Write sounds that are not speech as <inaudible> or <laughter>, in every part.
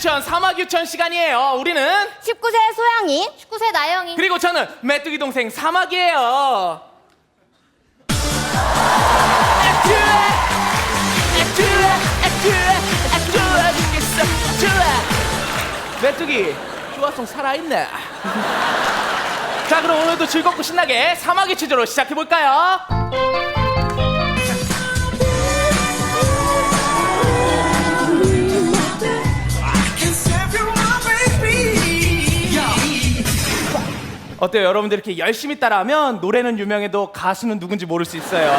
유치원 사막 유치원 시간이에요. 우리는 19세 소양이 19세 나영이 그리고 저는 메뚜기 동생 사막이에요. 메뚜기 좋아송 살아있네. 자 그럼 오늘도 즐겁고 신나게 사막의 취조로 시작해 볼까요? 어때요? 여러분들 이렇게 열심히 따라하면 노래는 유명해도 가수는 누군지 모를 수 있어요.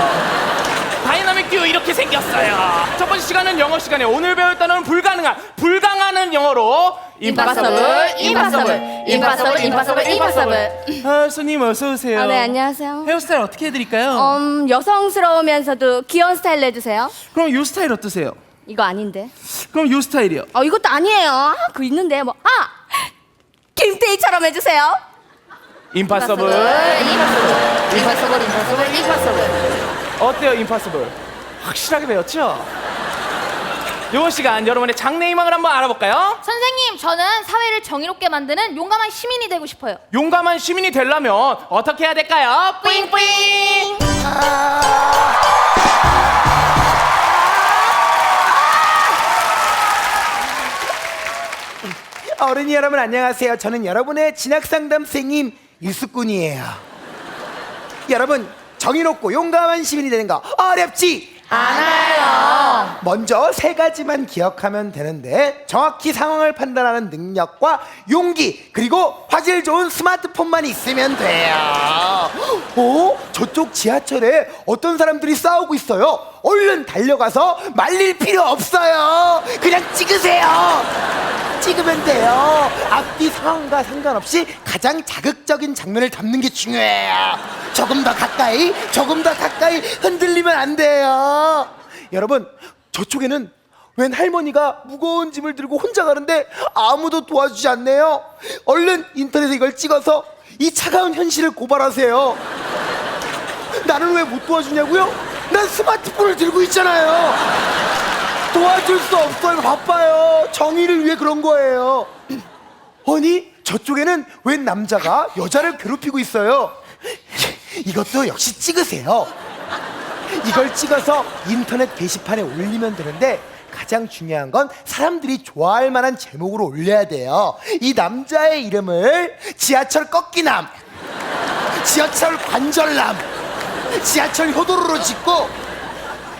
다이나믹 듀오 이렇게 생겼어요. 첫 번째 시간은 영어 시간에 오늘 배울 단어는 불가능한, 불강하는 영어로 임파서블 임파서블 임파서블 임파서블 임파서블 아, 손님 어서 오세요. 아, 네 안녕하세요 헤어스타일 어떻게 해드릴까요? 음 여성스러우면서도 귀여운 스타일로 해주세요 그럼 이 스타일 어떠세요? 이거 아닌데 그럼 이 스타일이요. 어 이것도 아니에요 아, 그 있는데 뭐 아 김태희처럼 해주세요 임파서블. 임파서블 임파서블 임파서블 임파서블 어때요, 임파서블? 확실하게 배웠죠? 이번 시간 여러분의 장래희망을 한번 알아볼까요? 선생님 저는 사회를 정의롭게 만드는 용감한 시민이 되고 싶어요 용감한 시민이 되려면 어떻게 해야 될까요? 뿌잉뿌잉! 어른이 여러분 안녕하세요. 저는 여러분의 진학 상담생님 유수꾼이에요. 여러분 정의롭고 용감한 시민이 되는 거 어렵지 않아요. 먼저 세 가지만 기억하면 되는데 정확히 상황을 판단하는 능력과 용기 그리고 화질 좋은 스마트폰만 있으면 돼요. 어? 저쪽 지하철에 어떤 사람들이 싸우고 있어요. 얼른 달려가서 말릴 필요 없어요. 그냥 찍으세요. 찍으면 돼요. 앞뒤 상황과 상관없이 가장 자극적인 장면을 담는 게 중요해요. 조금 더 가까이, 조금 더 가까이 흔들리면 안 돼요. 여러분, 저쪽에는 웬 할머니가 무거운 짐을 들고 혼자 가는데 아무도 도와주지 않네요. 얼른 인터넷에 이걸 찍어서 이 차가운 현실을 고발하세요. 나는 왜 못 도와주냐고요? 난 스마트폰을 들고 있잖아요. 도와줄 수 없어요. 바빠요. 정의를 위해 그런 거예요. 아니, 저쪽에는 웬 남자가 여자를 괴롭히고 있어요. 이것도 역시 찍으세요. 이걸 찍어서 인터넷 게시판에 올리면 되는데 가장 중요한 건 사람들이 좋아할 만한 제목으로 올려야 돼요. 이 남자의 이름을 지하철 꺾기남, 지하철 관절남, 지하철 효도로로 짓고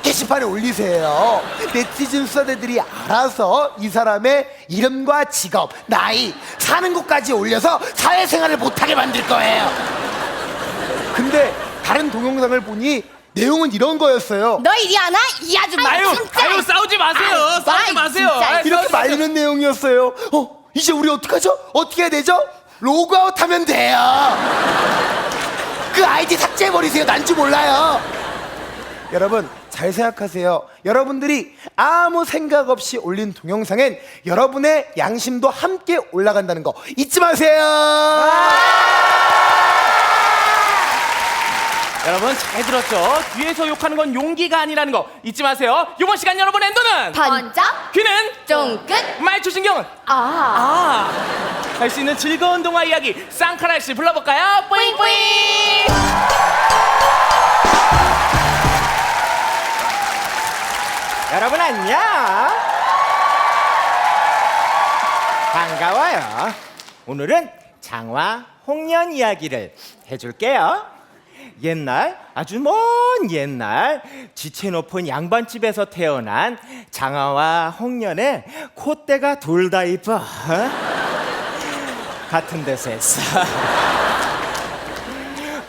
게시판에 올리세요. 네티즌 수사대들이 알아서 이 사람의 이름과 직업, 나이, 사는 곳까지 올려서 사회생활을 못하게 만들 거예요. 근데 다른 동영상을 보니 내용은 이런 거였어요. 너 이리 안 와? 이 아줌마 아유, 진짜 아유, 싸우지 마세요. 아이, 싸우지 아이, 마세요. 진짜. 아이, 이렇게 말리는 내용이었어요. 어, 이제 우리 어떡하죠? 어떻게 해야 되죠? 로그아웃 하면 돼요. 그 아이디 삭제해버리세요. 난지 몰라요. 여러분, 잘 생각하세요. 여러분들이 아무 생각 없이 올린 동영상엔 여러분의 양심도 함께 올라간다는 거 잊지 마세요. 여러분 잘 들었죠? 뒤에서 욕하는 건 용기가 아니라는 거 잊지 마세요. 이번 시간 여러분의 눈은 번쩍 귀는 쫑긋 말초 신경은 아 아, 할 수 있는 즐거운 동화 이야기 쌍카라 씨 불러볼까요? 뿌잉 뿌잉. 여러분 안녕. 반가워요. 오늘은 장화 홍련 이야기를 해줄게요. 옛날 아주 먼 옛날 지체 높은 양반집에서 태어난 장화와 홍련의 콧대가 둘 다 이뻐. 어? <laughs> 같은 데서 했어.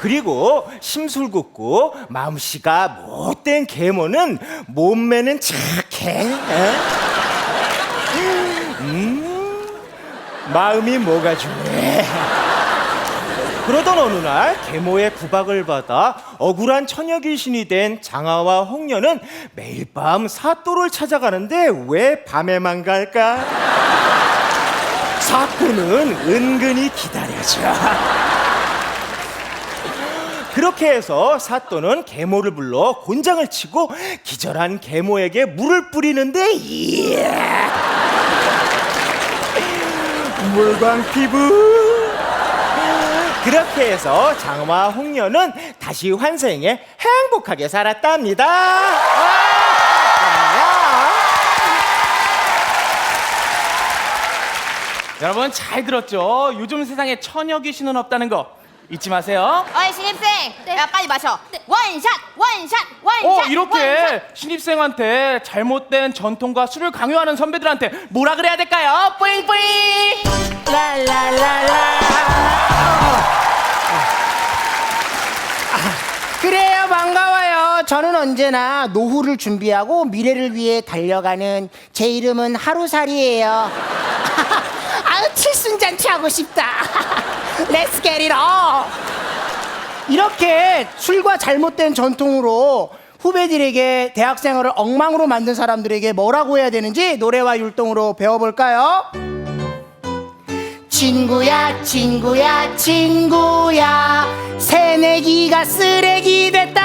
그리고 심술궂고 마음씨가 못된 계모는 몸매는 착해. 어? 음, 마음이 뭐가 중요해. 그러던 어느 날 계모의 구박을 받아 억울한 처녀 귀신이 된 장하와 홍련은 매일 밤 사또를 찾아가는데 왜 밤에만 갈까? 사또는 은근히 기다려줘. 그렇게 해서 사또는 계모를 불러 곤장을 치고 기절한 계모에게 물을 뿌리는데 <laughs> 이야. 눈물광 피부. 그렇게 해서 장화와 홍련은 다시 환생해 행복하게 살았답니다. 여러분 잘 들었죠? 요즘 세상에 처녀 귀신은 없다는 거 잊지 마세요. 어이 신입생, 야 빨리 마셔. 원샷, 원샷, 원샷. 어 이렇게 신입생한테 잘못된 전통과 술을 강요하는 선배들한테 뭐라 그래야 될까요? 뿌잉 뿌잉. 그래요 반가워요 저는 언제나 노후를 준비하고 미래를 위해 달려가는 제 이름은 하루살이에요 칠순잔치 하고 싶다. <laughs> Let's get it on 이렇게 술과 잘못된 전통으로 후배들에게 대학 생활을 엉망으로 만든 사람들에게 뭐라고 해야 되는지 노래와 율동으로 배워볼까요? 친구야 친구야 친구야. 새내기가 쓰레기 됐다.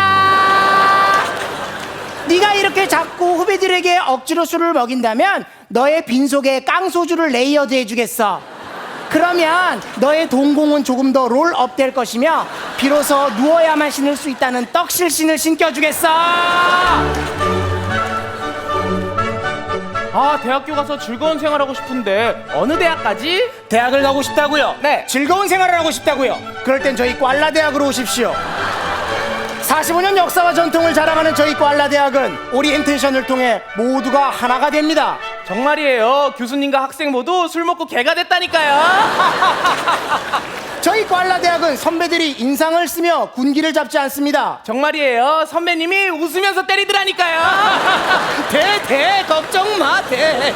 네가 이렇게 자꾸 후배들에게 억지로 술을 먹인다면 너의 빈속에 깡소주를 레이어드 해주겠어 그러면 너의 동공은 조금 더 롤업 될 것이며 비로소 누워야만 신을 수 있다는 떡실신을 신겨주겠어 아 대학교 가서 즐거운 생활하고 싶은데 어느 대학까지? 대학을 가고 싶다고요? 네. 즐거운 생활을 하고 싶다고요? 그럴 땐 저희 꽐라 대학으로 오십시오. 45년 역사와 전통을 자랑하는 저희 꽐라 대학은 오리엔테이션을 통해 모두가 하나가 됩니다. 정말이에요. 교수님과 학생 모두 술 먹고 개가 됐다니까요. <laughs> 저희 꽐라 대학은 선배들이 인상을 쓰며 군기를 잡지 않습니다. 정말이에요. 선배님이 웃으면서 때리더라니까요. <laughs> 대, 대, 걱정 마, 대.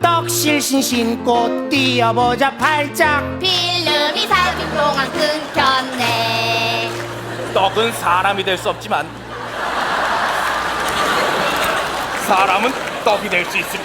떡실신 신고 뛰어보자 팔짝 필름이 4분 동안 끊겼네. 떡은 사람이 될 수 없지만 사람은 떡이 될 수 있습니다.